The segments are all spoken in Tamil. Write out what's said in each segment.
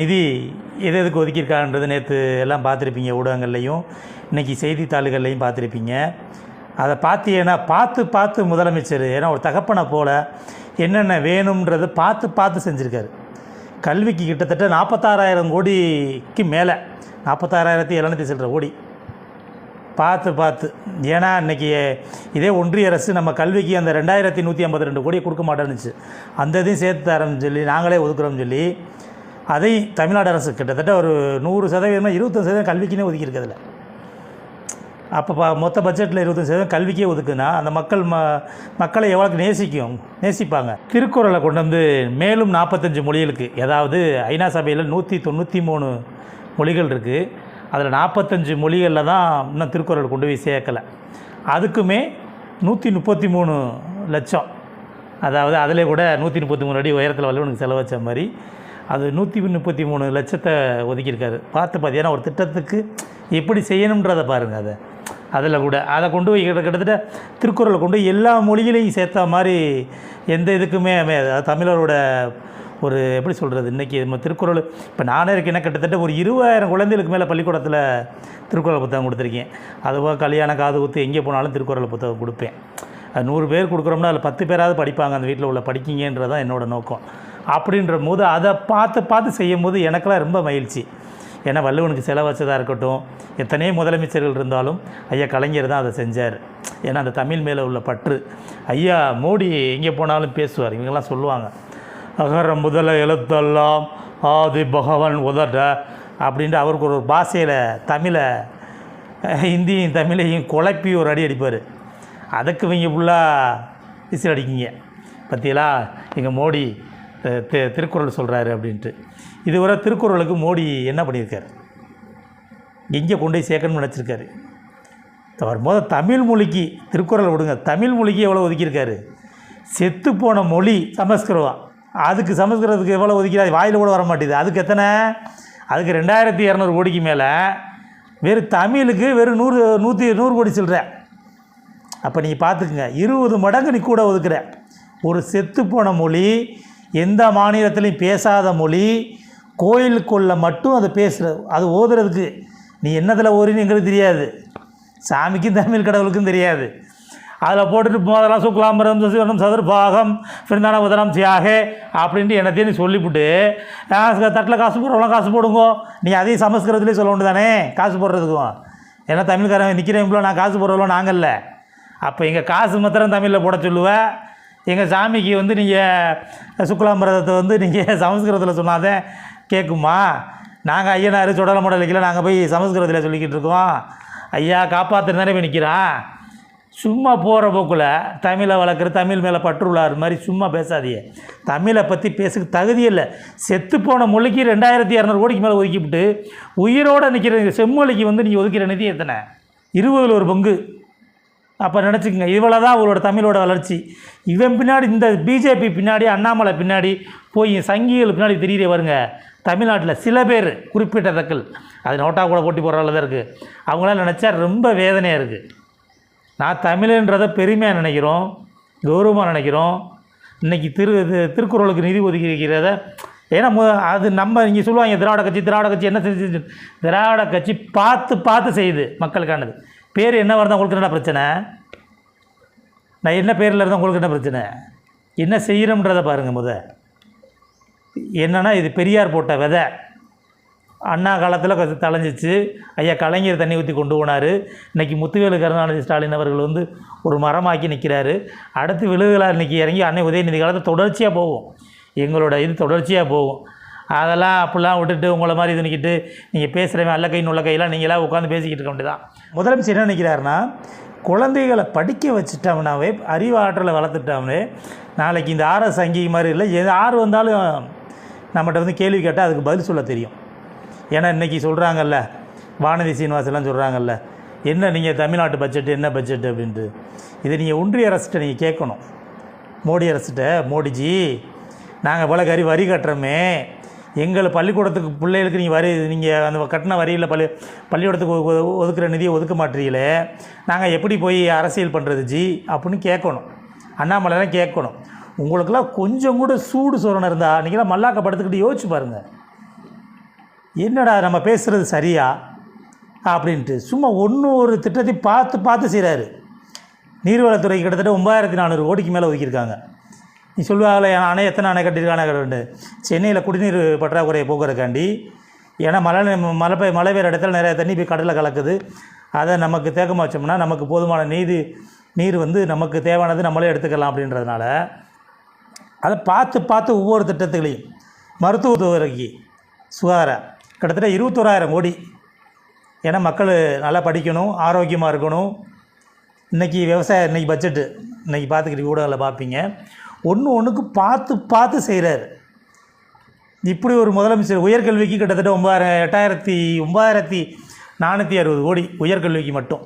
நிதி எது எதுக்கு ஒதுக்கியிருக்கான்றது நேற்று எல்லாம் பார்த்துருப்பீங்க ஊடகங்கள்லையும். இன்றைக்கி செய்தித்தாள்கள்லையும் பார்த்துருப்பீங்க. அதை பார்த்தீங்கன்னா பார்த்து பார்த்து முதலமைச்சர் ஏன்னா ஒரு தகப்பனை போல் என்னென்ன வேணும்ன்றது பார்த்து பார்த்து செஞ்சுருக்காரு. கல்விக்கு கிட்டத்தட்ட நாற்பத்தாறாயிரம் கோடிக்கு மேலே நாற்பத்தாறாயிரத்தி எழுநூற்றி சில்லற கோடி. பார்த்து பார்த்து. ஏன்னா இன்றைக்கி இதே ஒன்றிய அரசு நம்ம கல்விக்கு அந்த ரெண்டாயிரத்தி நூற்றி ஐம்பத்தி ரெண்டு கோடியை கொடுக்க மாட்டேன்னுச்சு. அந்த இதையும் சேர்த்து தரோம்னு சொல்லி நாங்களே ஒதுக்குறோம்னு சொல்லி அதை தமிழ்நாடு அரசு கிட்டத்தட்ட ஒரு நூறு சதவீதமாக இருபத்தஞ்சு சதவீதம் கல்விக்குனே ஒதுக்கியிருக்கு அதில். அப்போ மொத்த பட்ஜெட்டில் இருபத்தஞ்சு சதவீதம் கல்விக்கே ஒதுக்குன்னா அந்த மக்கள் ம மக்களை எவ்வளோக்கு நேசிக்கும் நேசிப்பாங்க? திருக்குறளை கொண்டு வந்து மேலும் நாற்பத்தஞ்சு மொழிகளுக்கு அதாவது ஐநா சபையில் நூற்றி தொண்ணூற்றி மூணு மொழிகள் இருக்குது அதில் நாற்பத்தஞ்சு மொழிகளில் தான் இன்னும் திருக்குறள் கொண்டு போய் சேர்க்கலை. அதுக்குமே நூற்றி முப்பத்தி மூணு லட்சம். அதாவது அதிலே கூட நூற்றி முப்பத்தி மூணு அடி உயரத்தில் வல்லவனுக்கு செலவச்ச மாதிரி அது நூற்றி முப்பத்தி மூணு லட்சத்தை ஒதுக்கியிருக்காரு. பார்த்து பார்த்தீங்கன்னா ஒரு திட்டத்துக்கு எப்படி செய்யணுன்றதை பாருங்கள் அதை. அதில் கூட அதை கொண்டு போய் கிட்ட- கிட்டத்தட்ட திருக்குறளை கொண்டு போய் எல்லா மொழிகளையும் சேர்த்த மாதிரி எந்த இதுக்குமே அமையாது. அது தமிழரோட ஒரு எப்படி சொல்கிறது இன்றைக்கி நம்ம திருக்குறள் இப்போ நானே இருக்கேன்னா கிட்டத்தட்ட ஒரு இருபதாயிரம் குழந்தைகளுக்கு மேலே பள்ளிக்கூடத்தில் திருக்குறள் புத்தகம் கொடுத்துருக்கேன். அதுவாக கல்யாணம் காது குத்து எங்கே போனாலும் திருக்குறள் புத்தகம் கொடுப்பேன். அது நூறு பேர் கொடுக்குறோம்னா அதில் பத்து பேராவது படிப்பாங்க அந்த வீட்டில் உள்ள படிக்கிங்கன்றது தான் என்னோடய நோக்கம். அப்படின்ற போது அதை பார்த்து பார்த்து செய்யும் போது எனக்கெல்லாம் ரொம்ப மகிழ்ச்சி. ஏன்னா வள்ளுவனுக்கு செலவு வச்சதாக இருக்கட்டும் எத்தனையோ முதலமைச்சர்கள் இருந்தாலும் ஐயா கலைஞர் தான் அதை செஞ்சார். ஏன்னா அந்த தமிழ் மேலே உள்ள பற்று. ஐயா மோடி எங்கே போனாலும் பேசுவார் இவங்கெல்லாம் சொல்லுவாங்க. அகர முதல எழுத்தெல்லாம் ஆதி பகவான் உதட அப்படின்ட்டு அவருக்கு ஒரு பாஷையில் தமிழை ஹிந்தியும் தமிழையும் குழப்பி ஒரு அடி அடிப்பார். அதுக்கு இவங்க ஃபுல்லாக விசில் அடிக்கிங்க. பற்றியலா எங்கள் மோடி திருக்குறள் சொல்கிறாரு அப்படின்ட்டு. இதுவரை திருக்குறளுக்கு மோடி என்ன பண்ணியிருக்காரு? எங்கே கொண்டு போய் சேர்க்கணும்னு நினச்சிருக்காரு. அவர் முதல் தமிழ் மொழிக்கு திருக்குறள் விடுங்க. தமிழ் மொழிக்கு எவ்வளோ ஒதுக்கியிருக்காரு? செத்து போன மொழி சமஸ்கிருதம். அதுக்கு சமஸ்கிருதத்துக்கு எவ்வளோ ஒதுக்கிறாரு வாயில் கூட வர மாட்டேது அதுக்கு எத்தனை? அதுக்கு ரெண்டாயிரத்தி இரநூறு கோடிக்கு மேலே. வெறும் தமிழுக்கு வெறும் நூறு நூற்றி நூறு கோடி சொல்கிற அப்போ நீங்கள் பார்த்துக்குங்க. இருபது மடங்கு நீ கூட ஒதுக்குற. ஒரு செத்து போன மொழி எந்த மாநிலத்திலையும் பேசாத மொழி கோயிலுக்குள்ள மட்டும் அதை பேசுகிற அது ஓதுறதுக்கு. நீ என்னத்தில் ஓரின்னு எங்களுக்கு தெரியாது. சாமிக்கும் தமிழ் கடவுளுக்கும் தெரியாது. அதில் போட்டுட்டு மோதலாம் சுக்லாம்பரம் சுசிவரம் சதுர்பாகம் பிறந்தான உதரம் தியாகே அப்படின்ட்டு என்னத்தையும் நீ சொல்லிவிட்டு தட்டில் காசு போடுறவங்களாம் காசு போடுங்கோ. நீ அதையும் சமஸ்கிருதத்துலேயே சொல்ல வேண்டு தானே காசு போடுறதுக்கும். ஏன்னா தமிழ்காரன் நிற்கிறவங்களோ நான் காசு போடுறவங்களோ நாங்கள்ல அப்போ எங்கள் காசு மாத்திரம் தமிழில் போட சொல்லுவேன் எங்கள் சாமிக்கு வந்து நீங்கள் சுக்லாம்பரதத்தை வந்து நீங்கள் சமஸ்கிருதத்தில் சொன்னாதே கேட்குமா நாங்கள் ஐயனார் சுடல முடலைக்கில் நாங்கள் போய் சமஸ்கிருதத்தில் சொல்லிக்கிட்டு இருக்கோம். ஐயா காப்பாற்றுன்னு தானே போய் நிற்கிறான் சும்மா போகிற போக்கில் தமிழை வளர்க்குற தமிழ் மேலே பற்றுள்ளார் மாதிரி சும்மா பேசாதீங்க. தமிழை பற்றி பேசுக்கு தகுதி இல்லை. செத்துப்போன மொழிக்கு ரெண்டாயிரத்தி இரநூறு கோடிக்கு மேலே ஒதுக்கிவிட்டு உயிரோடு நிற்கிற செம்மொழிக்கு வந்து நீங்கள் ஒதுக்கிற நிதி எத்தனை? இருபதில் ஒரு பங்கு. அப்போ நினச்சிக்கோங்க இவ்வளோ தான் அவங்களோட தமிழோட வளர்ச்சி. இவன் பின்னாடி இந்த பிஜேபி பின்னாடி அண்ணாமலை பின்னாடி போய் சங்கிகள் பின்னாடி தெரியற வருங்க தமிழ்நாட்டில் சில பேர் குறிப்பிட்டத்தக்கள் அது நோட்டா கூட போட்டி போடுற தான் இருக்குது அவங்களாம் நினச்சா ரொம்ப வேதனையாக இருக்குது நான் தமிழன்றதை பெருமையாக நினைக்கிறோம் கௌரவமாக நினைக்கிறோம். இன்றைக்கி திரு இது திருக்குறளுக்கு நிதி ஒதுக்கி இருக்கிறத ஏன்னா அது நம்ம இங்கே சொல்லுவாங்க திராவிட கட்சி திராவிட கட்சி என்ன செஞ்சு திராவிட கட்சி பார்த்து பார்த்து செய்யுது மக்களுக்கானது. பேர் என்ன வருதா உங்களுக்கு என்ன பிரச்சனை? நான் என்ன பேரில் இருந்தால் உங்களுக்கு என்ன பிரச்சனை? என்ன செய்கிறோம்ன்றதை பாருங்கள் முத. என்னென்னா இது பெரியார் போட்ட விதை. அண்ணா காலத்தில் கொஞ்சம் தலைஞ்சிச்சு ஐயா கலைஞர் தண்ணி ஊற்றி கொண்டு போனார். இன்றைக்கி முத்துவேலு கருணாநிதி ஸ்டாலின் அவர்கள் வந்து ஒரு மரமாக்கி நிற்கிறாரு அடுத்து விழுதுகளாக இன்றைக்கி இறங்கி அன்னை உதயநிதி காலத்தில் தொடர்ச்சியாக போகும் எங்களோட இது தொடர்ச்சியாக போகும் அதெல்லாம் அப்படிலாம் விட்டுட்டு உங்களை மாதிரி இது நிற்கிட்டு நீங்கள் பேசுகிறவன் அல்ல கை நுள்ள கையெல்லாம் நீங்களாம் உட்காந்து பேசிக்கிட்டு இருக்க வேண்டியதான் முதலமைச்சர் என்ன நினைக்கிறாருன்னா குழந்தைகளை படிக்க வச்சுட்டோம்னாவே அறிவாற்றலை வளர்த்துட்டோம்னே நாளைக்கு இந்த ஆர்எஸ் அங்கி மாதிரி இல்லை எது ஆறு வந்தாலும் நம்மகிட்ட வந்து கேள்வி கேட்டால் அதுக்கு பதில் சொல்ல தெரியும். ஏன்னா இன்றைக்கி சொல்கிறாங்கல்ல வானதி சீனிவாசெல்லாம் சொல்கிறாங்கல்ல என்ன நீங்கள் தமிழ்நாட்டு பட்ஜெட்டு என்ன பட்ஜெட் அப்படின்ட்டு. இதை நீங்கள் ஒன்றிய அரசுகிட்ட நீங்கள் கேட்கணும். மோடி அரசுகிட்ட மோடிஜி நாங்கள் இவ்வளோ கறி வரி கட்டுறோமே எங்கள் பள்ளிக்கூடத்துக்கு பிள்ளைகளுக்கு நீங்கள் வரி நீங்கள் அந்த கட்டின வரியில் பள்ளி பள்ளிக்கூடத்துக்கு ஒதுக்குற நிதியை ஒதுக்க மாட்டீங்களே? நாங்கள் எப்படி போய் அரசியல் பண்ணுறது ஜி? அப்படின்னு கேட்கணும். அண்ணாமலைலாம் கேட்கணும். உங்களுக்கெல்லாம் கொஞ்சம் கூட சூடு சொரணம் இருந்தால் நீங்களாம் மல்லாக்க படுத்துக்கிட்டு யோசிச்சு பாருங்கள் என்னடா நம்ம பேசுகிறது சரியா? அப்படின்ட்டு சும்மா ஒன்று ஒரு திட்டத்தையும் பார்த்து பார்த்து செய்கிறாரு நீர்வளத்துறை கிட்டத்தட்ட ஒம்பதாயிரத்தி நானூறு கோடிக்கு மேலே ஒதுக்கியிருக்காங்க. நீ சொல்லுவாங்களே அணை எத்தனை அணை கட்டியிருக்கான கட்டு சென்னையில் குடிநீர் பற்றாக்குறையை போக்குறதுக்காண்டி ஏன்னா மழை நே- மழை பெய் மழை பெய்கிற இடத்துல நிறைய தண்ணி போய் கடலில் கலக்குது. அதை நமக்கு தேக்கமாக வச்சோம்னா நமக்கு போதுமான நீதி நீர் வந்து நமக்கு தேவையானது நம்மளே எடுத்துக்கலாம் அப்படின்றதுனால அதை பார்த்து பார்த்து ஒவ்வொரு திட்டத்துலையும் மருத்துவத்துறைக்கு சுகாதார கிட்டத்தட்ட இருபத்தோராயிரம் கோடி. ஏன்னா மக்கள் நல்லா படிக்கணும் ஆரோக்கியமாக இருக்கணும். இன்றைக்கி விவசாயம் இன்றைக்கி பட்ஜெட்டு இன்றைக்கி பார்த்துக்கிட்டு ஊடகங்களில் பார்ப்பீங்க. ஒன்று ஒன்றுக்கு பார்த்து பார்த்து செய்கிறாரு இப்படி ஒரு முதலமைச்சர் உயர்கல்விக்கு கிட்டத்தட்ட ஒன்பதாயிரம் எட்டாயிரத்தி ஒம்பதாயிரத்தி நானூற்றி அறுபது கோடி உயர்கல்விக்கு மட்டும்.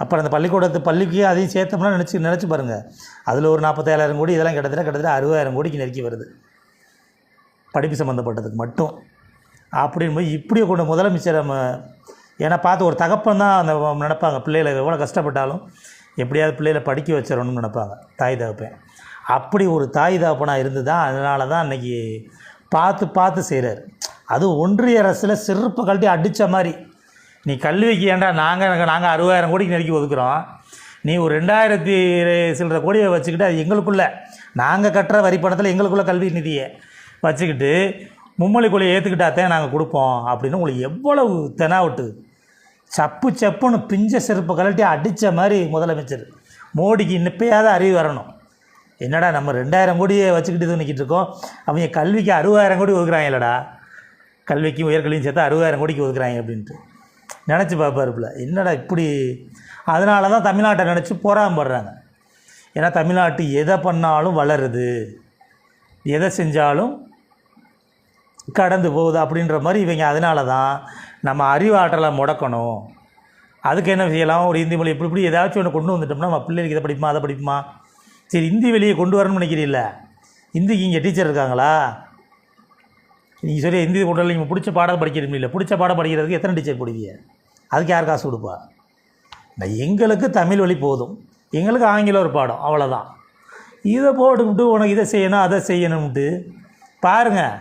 அப்புறம் அந்த பள்ளிக்கூடத்து பள்ளிக்கு அதையும் சேர்த்தோம்னா நினச்சி நினச்சி பாருங்கள் அதில் ஒரு நாற்பத்தேழாயிரம் கோடி இதெல்லாம் கிட்டத்தட்ட கிட்டத்தட்ட அறுபதாயிரம் கோடிக்கு நெருக்கி வருது. படிப்பு சம்மந்தப்பட்டதுக்கு மட்டும். அப்படின்னு போய் இப்படியே கொண்ட முதலமைச்சர் நம்ம ஏன்னா பார்த்து ஒரு தகப்பன் தான் அந்த நினைப்பாங்க. பிள்ளைகளை எவ்வளோ கஷ்டப்பட்டாலும் எப்படியாவது பிள்ளைகளை படிக்க வச்சிடணும்னு நினைப்பாங்க. தாய் தகப்பேன். அப்படி ஒரு தாய் தாப்பனாக இருந்து தான் அதனால தான் அன்றைக்கி பார்த்து பார்த்து செய்கிறார் அது ஒன்றிய அரசில் செருப்பு கழட்டி அடித்த மாதிரி. நீ கல்விக்கு ஏண்டா நாங்கள் நாங்கள் அறுபதாயிரம் கோடிக்கு நெருக்கி ஒதுக்குறோம். நீ ஒரு ரெண்டாயிரத்தி சில்லற கோடியை வச்சுக்கிட்டு அது எங்களுக்குள்ள நாங்கள் கட்டுற வரி பணத்தில் எங்களுக்குள்ள கல்வி நிதியை வச்சுக்கிட்டு மும்மொழி கொலையை ஏற்றுக்கிட்டாத்தான் நாங்கள் கொடுப்போம் அப்படின்னு உங்களுக்கு எவ்வளவு தெனாவட்டு. சப்பு சப்புன்னு பிஞ்ச செருப்பு கழட்டி அடித்த மாதிரி முதலமைச்சர் மோடிக்கு இன்னப்பையாவது அறிவு வரணும். என்னடா நம்ம ரெண்டாயிரம் கோடியை வச்சுக்கிட்டு இது நிற்கிட்டு இருக்கோம் அவங்க கல்விக்கு அறுபதாயிரம் கோடி ஒதுக்குறாங்க இல்லடா கல்விக்கும் உயர்கல்வியும் சேர்த்து அறுபதாயிரம் கோடிக்கு ஒதுக்குறாங்க அப்படின்ட்டு. நினச்சி பார்ப்பாருப்புல. என்னடா இப்படி? அதனால தான் தமிழ்நாட்டை நினச்சி போராமப்படுறாங்க. ஏன்னா தமிழ்நாட்டு எதை பண்ணாலும் வளருது. எதை செஞ்சாலும் கடந்து போகுது அப்படின்ற மாதிரி இவங்க அதனால தான் நம்ம அறிவாற்றலை முடக்கணும். அதுக்கு என்ன செய்யலாம்? ஒரு இந்தி மொழி இப்படி இப்படி ஏதாச்சும் ஒன்று கொண்டு வந்துட்டோம்னா நம்ம பிள்ளைகளுக்கு இதை படிப்புமா அதை படிப்புமா? சரி இந்தி வெளியே கொண்டு வரணும்னு நினைக்கிறீல்ல? இந்திக்கு இங்கே டீச்சர் இருக்காங்களா? நீங்கள் சொல்லி இந்தி கொண்டு வரல நீங்கள் பிடிச்ச பாடம் படிக்கிறீங்க இல்லை பிடிச்ச பாடம் படிக்கிறதுக்கு எத்தனை டீச்சர் பிடிவீங்க அதுக்கு யார் காசு கொடுப்பா? நான் எங்களுக்கு தமிழ் வழி போதும். எங்களுக்கு ஆங்கிலம் ஒரு பாடம் அவ்வளோதான் இதை போட்டுக்கிட்டு உனக்கு இதை செய்யணும் அதை செய்யணும்ட்டு பாருங்கள்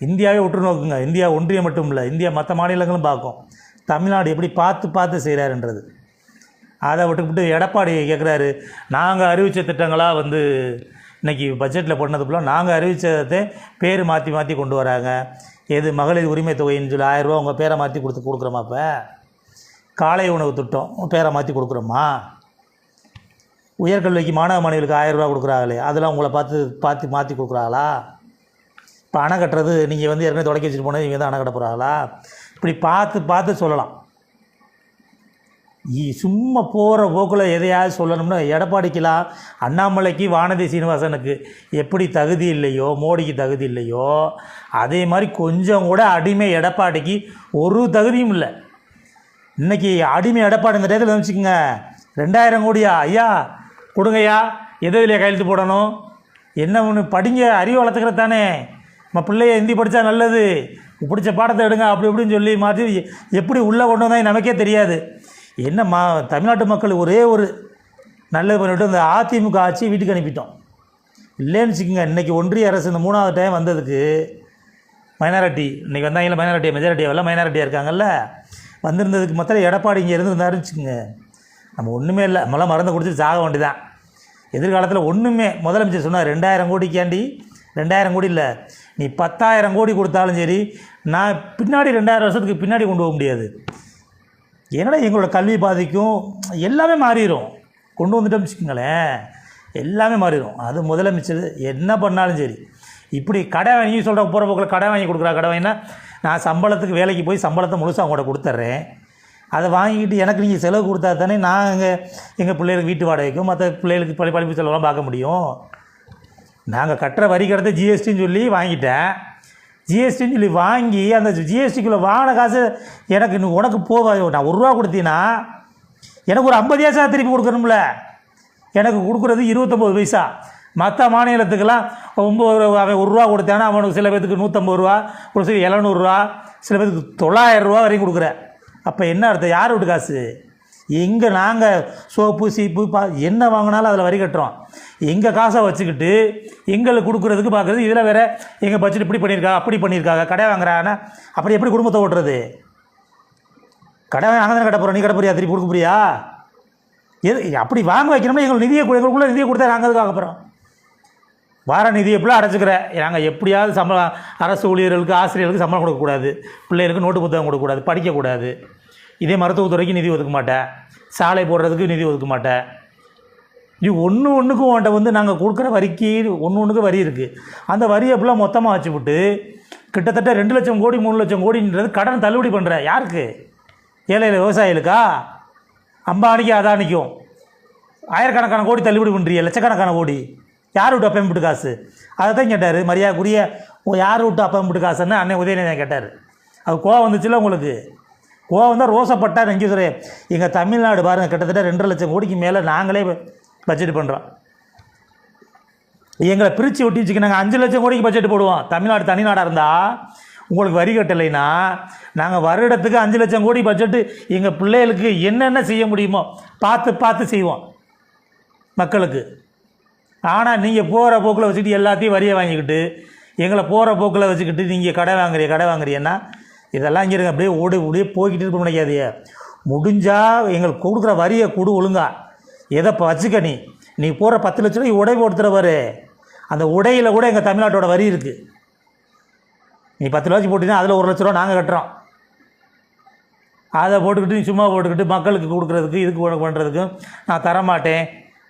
இந்தியாவே உற்று நோக்குங்க. இந்தியா ஒன்றியம் மட்டும் இல்லை இந்தியா மற்ற மாநிலங்களும் பார்க்கும். தமிழ்நாடு எப்படி பார்த்து பார்த்து செய்கிறாருன்றது அதை விட்டுவிட்டு எடப்பாடி கேட்குறாரு நாங்கள் அறிவித்த திட்டங்களாக வந்து இன்றைக்கி பட்ஜெட்டில் போட்டதுக்குள்ள நாங்கள் அறிவித்ததை பேர் மாற்றி மாற்றி கொண்டு வராங்க. எது மகளிர் உரிமை தொகைன்னு சொல்லி ஆயிரரூவா உங்கள் பேரை மாற்றி கொடுத்து கொடுக்குறோமா இப்போ காலை உணவு திட்டம் பேரை மாற்றி கொடுக்குறோமா? உயர்கல்விக்கு மாணவ மாணவிகளுக்கு ஆயிரரூவா கொடுக்குறாங்களே அதெல்லாம் உங்களை பார்த்து பார்த்து மாற்றி கொடுக்குறாங்களா? இப்போ அணை கட்டுறது நீங்கள் வந்து ஏற்கனவே தொடக்கி வச்சுட்டு போனால் நீங்கள் தான் அணை கட்ட போகிறாங்களா இப்படி பார்த்து பார்த்து சொல்லலாம். சும்மா போகிற போக்கில் எதையாவது சொல்லணும்னா எடப்பாடிக்கலாம் அண்ணாமலைக்கு வானதி சீனிவாசனுக்கு எப்படி தகுதி இல்லையோ மோடிக்கு தகுதி இல்லையோ அதே மாதிரி கொஞ்சம் கூட அடிமை எடப்பாடிக்கு ஒரு தகுதியும் இல்லை. இன்னைக்கு அடிமை எடப்பாடி இந்த டயத்தில் வச்சுக்கோங்க ரெண்டாயிரம் கோடியா? ஐயா கொடுங்கய்யா. எது இதில் கையெழுத்து போடணும்? என்ன ஒன்று படிங்க அறிவு வளர்த்துக்கிறது தானே. நம்ம பிள்ளைய ஹிந்தி படித்தா நல்லது. பிடிச்ச பாடத்தை எடுங்க அப்படி இப்படின்னு சொல்லி மாற்றி எப்படி உள்ளே கொண்டு வந்தால் நமக்கே தெரியாது. என்ன மா தமிழ்நாட்டு மக்கள் ஒரே ஒரு நல்லது பண்ணிவிட்டு இந்த அதிமுக ஆட்சி வீட்டுக்கு அனுப்பிட்டோம். இல்லைன்னு வச்சுக்கோங்க இன்றைக்கி ஒன்றிய அரசு இந்த மூணாவது டைம் வந்ததுக்கு மைனாரிட்டி இன்றைக்கி வந்தாங்களா மைனாரிட்டி மெஜாரிட்டி எல்லாம் மைனாரிட்டியாக இருக்காங்கல்ல வந்திருந்ததுக்கு மொத்தம் எடப்பாடி இங்கே இருந்திருந்தாருன்னு வச்சுக்கோங்க. நம்ம ஒன்றுமே இல்லை நம்மளாம் மருந்து குடிச்சிட்டு சாக வேண்டியதான் எதிர்காலத்தில் ஒன்றுமே முதலமைச்சர் சொன்னார் ரெண்டாயிரம் கோடிக்காண்டி ரெண்டாயிரம் கோடி இல்லை நீ பத்தாயிரம் கோடி கொடுத்தாலும் சரி நான் பின்னாடி ரெண்டாயிரம் வருஷத்துக்கு பின்னாடி கொண்டு போக முடியாது. என்னடா எங்களோட கல்வி பாதிக்கும் எல்லாமே மாறிடும் கொண்டு வந்துட்டோம்னு வச்சுக்கோங்களேன். எல்லாமே மாறிடும் அது முதலமைச்சர் என்ன பண்ணாலும் சரி. இப்படி கடை வாங்கி சொல்கிற போகிற போக்கில் கடை வாங்கி கொடுக்குறா கடை வாங்கினா நான் சம்பளத்துக்கு வேலைக்கு போய் சம்பளத்தை முழுசாக அவங்கள்ட்ட கொடுத்துட்றேன். அதை வாங்கிக்கிட்டு எனக்கு நீங்கள் செலவு கொடுத்தா தானே நான் எங்கள் எங்கள் பிள்ளைகளுக்கு வீட்டு வாடகைக்கும் மற்ற பிள்ளைகளுக்கு பள்ளி படிப்பு செலவெல்லாம் பார்க்க முடியும். நாங்கள் கட்டுற வரி கடத்த ஜிஎஸ்டின்னு சொல்லி வாங்கிட்டேன். ஜிஎஸ்டின்னு சொல்லி வாங்கி அந்த ஜிஎஸ்டிக்குள்ளே வாங்கின காசு எனக்கு இன்னும் உனக்கு போவா நான் ஒரு ரூபா கொடுத்தீங்கன்னா எனக்கு ஒரு ஐம்பது பைசா திருப்பி கொடுக்கணும்ல. எனக்கு கொடுக்குறது இருபத்தொம்போது பைசா. மற்ற மாநிலத்துக்கெல்லாம் ஒம்பது ரூபா அவன் ஒரு ரூபா கொடுத்தானா அவனுக்கு சில பேத்துக்கு நூற்றம்பது ரூபா ஒரு சில எழுநூறுவா சில பேத்துக்கு தொள்ளாயிரம் ரூபா வரையும் கொடுக்குற அப்போ என்ன அர்த்தம்? யார் வீட்டு காசு? எங்கே நாங்கள் சோப்பு சீப்பு பா என்ன வாங்கினாலும் அதில் வரி கட்டுறோம். எங்கள் காசை வச்சுக்கிட்டு எங்களுக்கு கொடுக்குறதுக்கு பார்க்குறது இதில் வேறு எங்கள் பட்ஜெட் இப்படி பண்ணியிருக்கா அப்படி பண்ணியிருக்காங்க கடை வாங்குறாங்கன்னா அப்படி எப்படி குடும்பத்தை ஓட்டுறது? கடை நாங்கள் தானே கடை போகிறோம் நீ கடை போறியா திருப்பி கொடுக்க போறியா? எது அப்படி வாங்க வைக்கணும்னா எங்களுக்கு நிதியை எங்களுக்குள்ளே நிதியை கொடுத்தா நாங்கள் அதுக்கு அப்புறம் வார நிதியை எப்படிலாம் அடைச்சிக்கிறேன் நாங்கள் எப்படியாவது சம்பளம் அரசு ஊழியர்களுக்கு ஆசிரியர்களுக்கு சம்பளம் கொடுக்கக்கூடாது பிள்ளைகளுக்கு நோட்டு புத்தகம் கொடுக்கக்கூடாது படிக்கக்கூடாது. இதே மருத்துவத்துறைக்கு நிதி ஒதுக்க மாட்டேன். சாலை போடுறதுக்கு நிதி ஒதுக்க மாட்டேன் இது ஒன்று ஒன்றுக்கும் உன்ட்ட வந்து நாங்கள் கொடுக்குற வரிக்கு ஒன்று ஒன்றுக்கு வரி இருக்குது அந்த வரியை ஃபுல்லாக மொத்தமாக வச்சுவிட்டு கிட்டத்தட்ட ரெண்டு லட்சம் கோடி மூணு லட்சம் கோடின்றது கடன் தள்ளுபடி பண்ணுற யாருக்கு? ஏழையில் விவசாயிகளுக்கா? அம்பானிக்கும் அதானிக்கும். ஆயிரக்கணக்கான கோடி தள்ளுபடி பண்ணுறிய லட்சக்கணக்கான கோடி. யார் விட்டு அப்பம்பிட்டு காசு? அதை தான் கேட்டார். மரியாதைக்குரிய யார் விட்டு அப்பம்பிட்டு காசுன்னு அன்னை உதயநிதி கேட்டார். அது கோவம் வந்துச்சுல உங்களுக்கு? கோவம் வந்தால் ரோசப்பட்டா நெஞ்சுதுரை எங்கள் தமிழ்நாடு பாருங்கள் கிட்டத்தட்ட ரெண்டரை லட்சம் கோடிக்கு மேலே நாங்களே பட்ஜெட் பண்ணுறோம் எங்களை பிரித்து ஒட்டி வச்சுக்க நாங்கள் அஞ்சு லட்சம் கோடிக்கு பட்ஜெட் போடுவோம். தமிழ்நாடு தனிநாடாக இருந்தால் உங்களுக்கு வரி கட்டலைன்னா நாங்கள் வருடத்துக்கு அஞ்சு லட்சம் கோடி பட்ஜெட்டு எங்கள் பிள்ளைகளுக்கு என்னென்ன செய்ய முடியுமோ பார்த்து பார்த்து செய்வோம் மக்களுக்கு. ஆனால் நீங்கள் போகிற போக்கில் வச்சுக்கிட்டு எல்லாத்தையும் வரியை வாங்கிக்கிட்டு எங்களை போகிற போக்கில் வச்சுக்கிட்டு நீங்கள் கடை வாங்குறிய கடை வாங்குறீங்கன்னா இதெல்லாம் இங்கே இருக்கு. அப்படியே ஓடி ஓடியே போய்கிட்டு இருக்க நினைக்காதீங்க. முடிஞ்சால் எங்களுக்கு கொடுக்குற வரியை கொடு ஒழுங்கா. எதை இப்போ வச்சுக்க நீ. நீ போடுற பத்து லட்ச ரூபாய் உடை போட்டுற அந்த உடையில் கூட எங்கள் தமிழ்நாட்டோட வரி இருக்குது நீ பத்து லட்சம் போட்டினா அதில் ஒரு லட்ச ரூபா நாங்கள் கட்டுறோம். அதை போட்டுக்கிட்டு நீ சும்மா போட்டுக்கிட்டு மக்களுக்கு கொடுக்குறதுக்கு இதுக்கு பண்ணுறதுக்கும் நான் தரமாட்டேன்.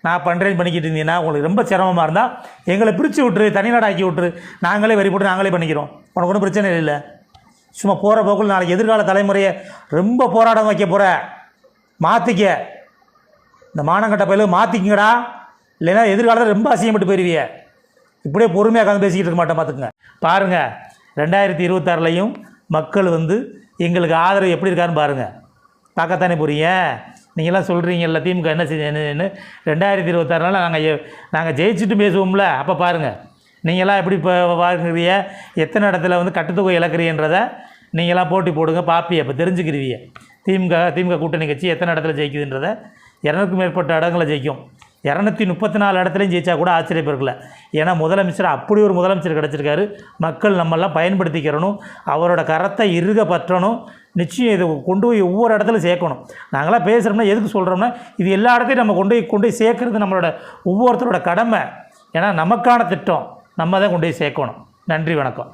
நான் பண்ணுறேன்னு பண்ணிக்கிட்டு இருந்தீங்கன்னா உங்களுக்கு ரொம்ப சிரமமாக இருந்தால் எங்களை பிரித்து விட்டுரு தனிநாடாக்கி விட்டுரு. நாங்களே வரி போட்டு நாங்களே பண்ணிக்கிறோம். உனக்கு ஒன்றும் பிரச்சனை இல்லை. சும்மா போகிற போக்கில் நாளைக்கு எதிர்கால தலைமுறையை ரொம்ப போராட்டம் வைக்க போகிற மாற்றிக்க இந்த மானங்கட்ட பயில மாற்றிக்கிங்கடா இல்லைன்னா எதிர்காலத்தில் ரொம்ப அசிங்கப்பட்டு போயிருவிய. இப்படியே பொறுமையாக உட்காந்து பேசிக்கிட்டு இருக்க மாட்டேன் பார்த்துக்குங்க. பாருங்கள் ரெண்டாயிரத்தி இருபத்தாறுலையும் மக்கள் வந்து எங்களுக்கு ஆதரவு எப்படி இருக்காருன்னு பாருங்கள் பார்க்கத்தானே போறீங்க? நீங்களாம் சொல்கிறீங்கல்ல திமுக என்ன செஞ்சு ரெண்டாயிரத்தி இருபத்தாறுனால நாங்கள் நாங்கள் ஜெயிச்சுட்டு பேசுவோம்ல. அப்போ பாருங்கள் நீங்களாம் எப்படி இப்போ பார்க்குறீங்க எத்தனை இடத்துல வந்து கட்டுத்தொகை இழக்கிறீன்றதை நீங்களாம் போட்டி போடுங்க பாப்பி அப்போ தெரிஞ்சுக்கிறீங்க திமுக திமுக கூட்டணி கட்சி எத்தனை இடத்துல ஜெயிக்குதுன்றதை. இரநூறுக்கும் மேற்பட்ட இடங்களை ஜெயிக்கும். இரநூத்தி முப்பத்தி நாலு இடத்துலையும் ஜெயிச்சா கூட ஆச்சரியப்பிருக்கல ஏன்னா முதலமைச்சர் அப்படி ஒரு முதலமைச்சர் கிடச்சிருக்காரு. மக்கள் நம்மெல்லாம் பயன்படுத்திக்கிறணும். அவரோட கரத்தை இறுக பற்றணும். நிச்சயம் இதை கொண்டு போய் ஒவ்வொரு இடத்துல சேர்க்கணும். நாங்களாம் பேசுகிறோம்னா எதுக்கு சொல்கிறோம்னா இது எல்லா இடத்தையும் நம்ம கொண்டு போய் கொண்டு போய் சேர்க்கறது நம்மளோட ஒவ்வொருத்தரோட கடமை. ஏன்னா நமக்கான திட்டம். நம்ம தான் கொண்டு போய் சேர்க்கணும். நன்றி வணக்கம்.